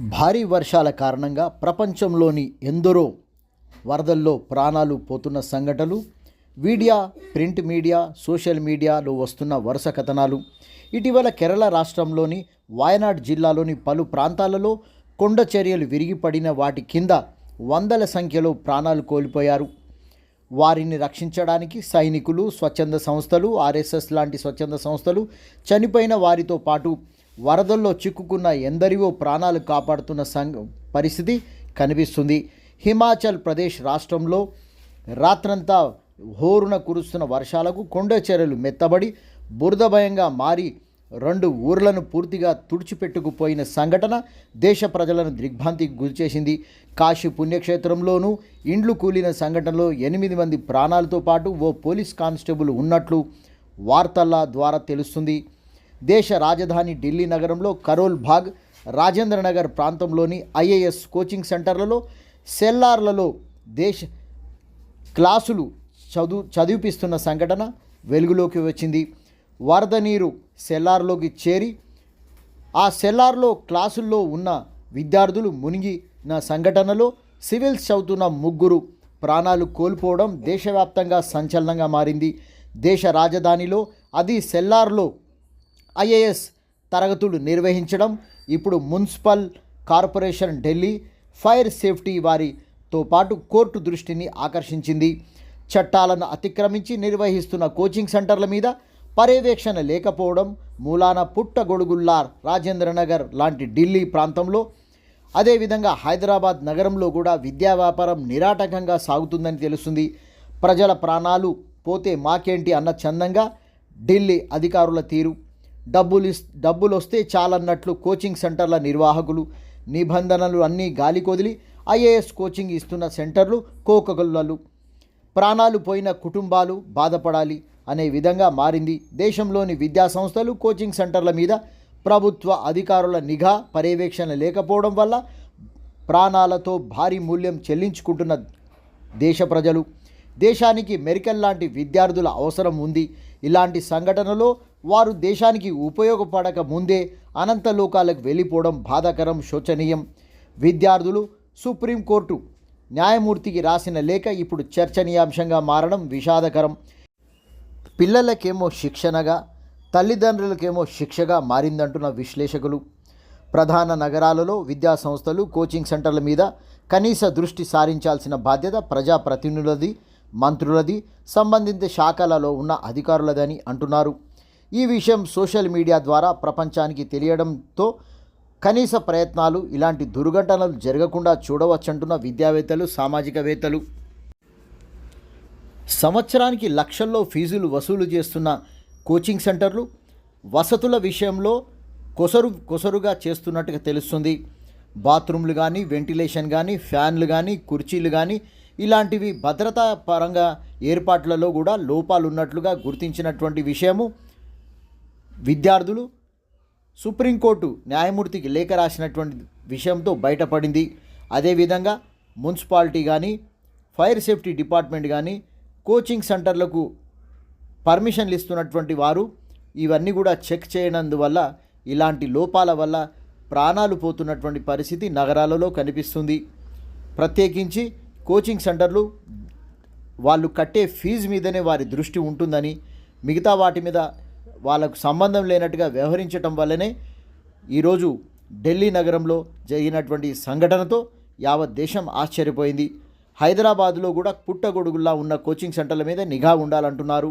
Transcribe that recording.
భారీ వర్షాల కారణంగా ప్రపంచంలోని ఎందరో వరదల్లో ప్రాణాలు పోతున్న సంఘటనలు మీడియా ప్రింట్ మీడియా సోషల్ మీడియాలో వస్తున్న వరుస కథనాలు. ఇటీవల కేరళ రాష్ట్రంలోని వాయనాడ్ జిల్లాలోని పలు ప్రాంతాలలో కొండ చర్యలు విరిగిపడిన వాటి కింద వందల సంఖ్యలో ప్రాణాలు కోల్పోయారు. వారిని రక్షించడానికి సైనికులు స్వచ్ఛంద సంస్థలు ఆర్ఎస్ఎస్ లాంటి స్వచ్ఛంద సంస్థలు చనిపోయిన వారితో పాటు వరదల్లో చిక్కుకున్న ఎందరివో ప్రాణాలు కాపాడుతున్న సంఘ పరిస్థితి కనిపిస్తుంది. హిమాచల్ ప్రదేశ్ రాష్ట్రంలో రాత్రంతా హోరున కురుస్తున్న వర్షాలకు కొండ చర్యలు మెత్తబడి బురద భయంగా మారి రెండు ఊర్లను పూర్తిగా తుడిచిపెట్టుకుపోయిన సంఘటన దేశ ప్రజలను దిగ్భ్రాంతికి గురిచేసింది. కాశీ పుణ్యక్షేత్రంలోనూ ఇండ్లు కూలిన సంఘటనలో ఎనిమిది మంది ప్రాణాలతో పాటు ఓ పోలీస్ కానిస్టేబుల్ ఉన్నట్లు వార్తల ద్వారా తెలుస్తుంది. దేశ రాజధాని ఢిల్లీ నగరంలో కరోల్ బాగ్ రాజేంద్ర నగర్ ప్రాంతంలోని ఐఏఎస్ కోచింగ్ సెంటర్లలో సెల్లార్లలో దేశ క్లాసులు చదువు చదివిపిస్తున్న సంఘటన వెలుగులోకి వచ్చింది. వరద నీరు సెల్లార్లోకి చేరి ఆ సెల్లార్లో క్లాసుల్లో ఉన్న విద్యార్థులు మునిగిన సంఘటనలో సివిల్స్ చదువుతున్న ముగ్గురు ప్రాణాలు కోల్పోవడం దేశవ్యాప్తంగా సంచలనంగా మారింది. దేశ రాజధానిలో అది సెల్లార్లో ఐఏఎస్ తరగతులు నిర్వహించడం ఇప్పుడు municipal corporation Delhi fire safety వారితో పాటు కోర్టు దృష్టిని ఆకర్షించింది. చట్టాలను అతిక్రమించి నిర్వహిస్తున్న కోచింగ్ సెంటర్ల మీద పర్యవేక్షణ లేకపోవడం మూలాన పుట్టగొడుగుల్లార్ రాజేంద్రనగర్ లాంటి ఢిల్లీ ప్రాంతంలో అదేవిధంగా హైదరాబాద్ నగరంలో కూడా విద్యా వ్యాపారం నిరాటకంగా సాగుతుందని తెలుస్తుంది. ప్రజల ప్రాణాలు పోతే మాకేంటి అన్న చందంగా ఢిల్లీ అధికారుల తీరు. డబ్బులు ఇస్ డబ్బులు వస్తే చాలన్నట్లు కోచింగ్ సెంటర్ల నిర్వాహకులు నిబంధనలు అన్నీ గాలికొదిలి ఐఏఎస్ కోచింగ్ ఇస్తున్న సెంటర్లు కోకగొల్లలు. ప్రాణాలు పోయిన కుటుంబాలు బాధపడాలి అనే విధంగా మారింది. దేశంలోని విద్యా సంస్థలు కోచింగ్ సెంటర్ల మీద ప్రభుత్వ అధికారుల నిఘా పర్యవేక్షణ లేకపోవడం వల్ల ప్రాణాలతో భారీ మూల్యం చెల్లించుకుంటున్న దేశ ప్రజలు. దేశానికి మెరికల్ లాంటి విద్యార్థుల అవసరం ఉంది. ఇలాంటి సంఘటనలో వారు దేశానికి ఉపయోగపడక ముందే అనంత లోకాలకు వెళ్ళిపోవడం బాధాకరం శోచనీయం. విద్యార్థులు సుప్రీంకోర్టు న్యాయమూర్తికి రాసిన లేఖ ఇప్పుడు చర్చనీయాంశంగా మారడం విషాదకరం. పిల్లలకేమో శిక్షణగా తల్లిదండ్రులకేమో శిక్షగా మారిందంటున్న విశ్లేషకులు. ప్రధాన నగరాలలో విద్యా సంస్థలు కోచింగ్ సెంటర్ల మీద కనీస దృష్టి సారించాల్సిన బాధ్యత ప్రజాప్రతినిధులది మంత్రులది సంబంధిత శాఖలలో ఉన్న అధికారులదని అంటున్నారు. ఈ విషయం సోషల్ మీడియా ద్వారా ప్రపంచానికి తెలియడంతో కనీస ప్రయత్నాలు ఇలాంటి దుర్ఘటనలు జరగకుండా చూడవచ్చంటున్న విద్యావేత్తలు సామాజికవేత్తలు. సంవత్సరానికి లక్షల్లో ఫీజులు వసూలు చేస్తున్న కోచింగ్ సెంటర్లు వసతుల విషయంలో కొసరు కొసరుగా చేస్తున్నట్టుగా తెలుస్తుంది. బాత్రూమ్లు కానీ వెంటిలేషన్ కానీ ఫ్యాన్లు కానీ కుర్చీలు కానీ ఇలాంటివి భద్రతా పరంగా ఏర్పాట్లలో కూడా లోపాలు ఉన్నట్లుగా గుర్తించినటువంటి విషయము. విద్యార్థులు సుప్రీంకోర్టు న్యాయమూర్తికి లేఖ రాసినటువంటి విషయంతో బయటపడింది. అదేవిధంగా మున్సిపాలిటీ కానీ ఫైర్ సేఫ్టీ డిపార్ట్మెంట్ కానీ కోచింగ్ సెంటర్లకు పర్మిషన్లు ఇస్తున్నటువంటి వారు ఇవన్నీ కూడా చెక్ చేయనందువల్ల ఇలాంటి లోపాల వల్ల ప్రాణాలు పోతున్నటువంటి పరిస్థితి నగరాలలో కనిపిస్తుంది. ప్రత్యేకించి కోచింగ్ సెంటర్లు వాళ్ళు కట్టే ఫీజు మీదనే వారి దృష్టి ఉంటుందని మిగతా వాటి మీద వాళ్ళకు సంబంధం లేనట్టుగా వ్యవహరించటం వల్లనే ఈరోజు ఢిల్లీ నగరంలో జరిగినటువంటి సంఘటనతో యావత్ దేశం ఆశ్చర్యపోయింది. హైదరాబాదులో కూడా పుట్టగొడుగుల్లా ఉన్న కోచింగ్ సెంటర్ల మీద నిఘా ఉండాలంటున్నారు.